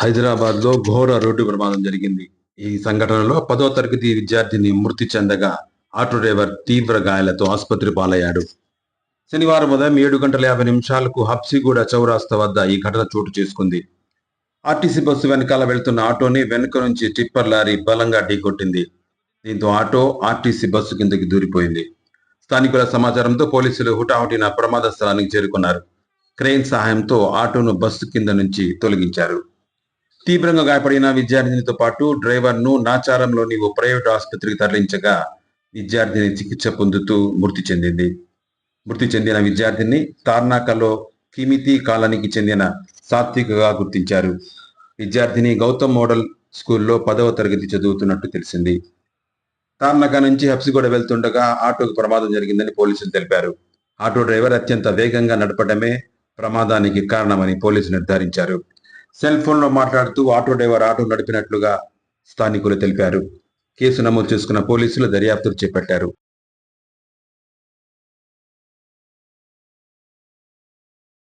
హైదరాబాద్లో ఘోర రోడ్డు ప్రమాదం జరిగింది. ఈ సంఘటనలో పదో తరగతి విద్యార్థిని మృతి చెందగా ఆటో డ్రైవర్ తీవ్ర గాయాలతో ఆసుపత్రి పాలయ్యాడు. శనివారం ఉదయం ఏడు గంటల యాభై నిమిషాలకు హబ్సిగూడ చౌరాస్తా వద్ద ఈ ఘటన చోటు చేసుకుంది. ఆర్టీసీ బస్సు వెనకాల వెళ్తున్న ఆటోని వెనుక నుంచి టిప్పర్ లారీ బలంగా ఢీకొట్టింది. దీంతో ఆటో ఆర్టీసీ బస్సు కిందకి దూరిపోయింది. స్థానికుల సమాచారంతో పోలీసులు హుటాహుటిన ప్రమాద స్థలానికి చేరుకున్నారు. క్రెయిన్ సహాయంతో ఆటోను బస్సు కింద నుంచి తొలగించారు. తీవ్రంగా గాయపడిన విద్యార్థినితో పాటు డ్రైవర్ను నాచారంలోని ఓ ప్రైవేట్ ఆసుపత్రికి తరలించగా విద్యార్థిని చికిత్స పొందుతూ మృతి చెందింది. మృతి చెందిన విద్యార్థిని తార్నాకలో కిమితి కాలనీకి చెందిన సాత్వికగా గుర్తించారు. విద్యార్థిని గౌతమ్ మోడల్ స్కూల్లో పదవ తరగతి చదువుతున్నట్టు తెలిసింది. తార్నక నుంచి హబ్సిగూడ వెళ్తుండగా ఆటోకు ప్రమాదం జరిగిందని పోలీసులు తెలిపారు. ఆటో డ్రైవర్ అత్యంత వేగంగా నడపడమే ప్రమాదానికి కారణమని పోలీసులు నిర్ధారించారు. సెల్ ఫోన్లో మాట్లాడుతూ ఆటో డ్రైవర్ ఆటో నడిపినట్లుగా స్థానికులు తెలిపారు. కేసు నమోదు చేసుకున్న పోలీసులు దర్యాప్తు చేపట్టారు.